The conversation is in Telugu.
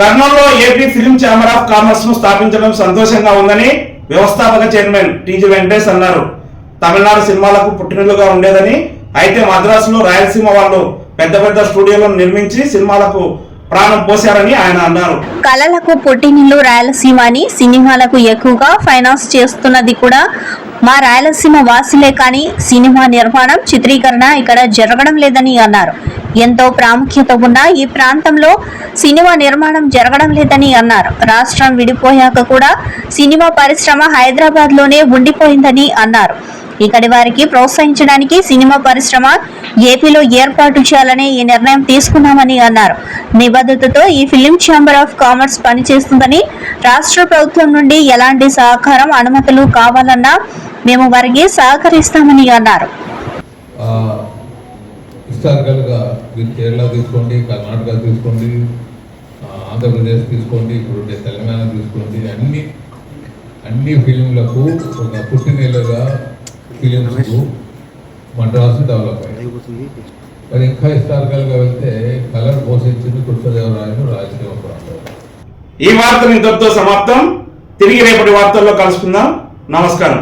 కర్నూలులో ఏపీ ఫిల్మ్ ఛాంబర్ ఆఫ్ కామర్స్ను స్థాపించడం సంతోషంగా ఉందని వ్యవస్థాపక చైర్మన్ టీజీ వెంకటేష్ అన్నారు. తమిళనాడు సినిమాలకు పుట్టినలుగా ఉండేదని అయితే మద్రాసులో రాయలసీమ వాళ్ళు పెద్ద పెద్ద స్టూడియోలను నిర్మించి సినిమాలకు ప్రాణం పోశారని ఆయన అన్నారు. కళలకు పుట్టినిల్లు రాయలసీమ అని సినిమాలకు ఎక్కువగా ఫైనాన్స్ చేస్తున్నది కూడా మా రాయలసీమ వాసులే కానీ సినిమా నిర్మాణం చిత్రీకరణ ఇక్కడ జరగడం లేదని అన్నారు. ఎంతో ప్రాముఖ్యత ఉన్న ఈ ప్రాంతంలో సినిమా నిర్మాణం జరగడం లేదని అన్నారు. రాష్ట్రం విడిపోయాక కూడా సినిమా పరిశ్రమ హైదరాబాద్లోనే ఉండిపోయిందని అన్నారు. ఇక్కడి వారికి ప్రోత్సహించడానికి సినిమా పరిశ్రమ ఏపీలో ఏర్పాటు చేయాలని ఈ నిర్ణయం తీసుకున్నామని అన్నారు. నిబద్ధతతో ఈ ఫిలిం ఛాంబర్ ఆఫ్ కామర్స్ పనిచేస్తుందని రాష్ట్ర ప్రభుత్వం నుండి ఎలాంటి సహకారం అనుమతులు కావాలన్నా మేము వారికి సహకరిస్తామని అన్నారు. హిస్టారికల్గా మీరు కేరళ తీసుకోండి కర్ణాటక తీసుకోండి ఆ, ఆంధ్రప్రదేశ్ తీసుకోండి ఇప్పుడు ఉండే తెలంగాణ తీసుకోండి అన్ని అన్ని ఫిలింలకు ఒక పుట్టినెలగా ఫిలిమ్స్ మద్రాసు డెవలప్ అయ్యాయి మరి ఇంకా హిస్టారికల్గా వెళ్తే కలర్ పోషించింది కృష్ణదేవరాయలు రాజకీయ ఈ వార్తలు ఇంతటితో సమాప్తం. తిరిగి రేపటి వార్తల్లో కలుసుకుందాం. నమస్కారం.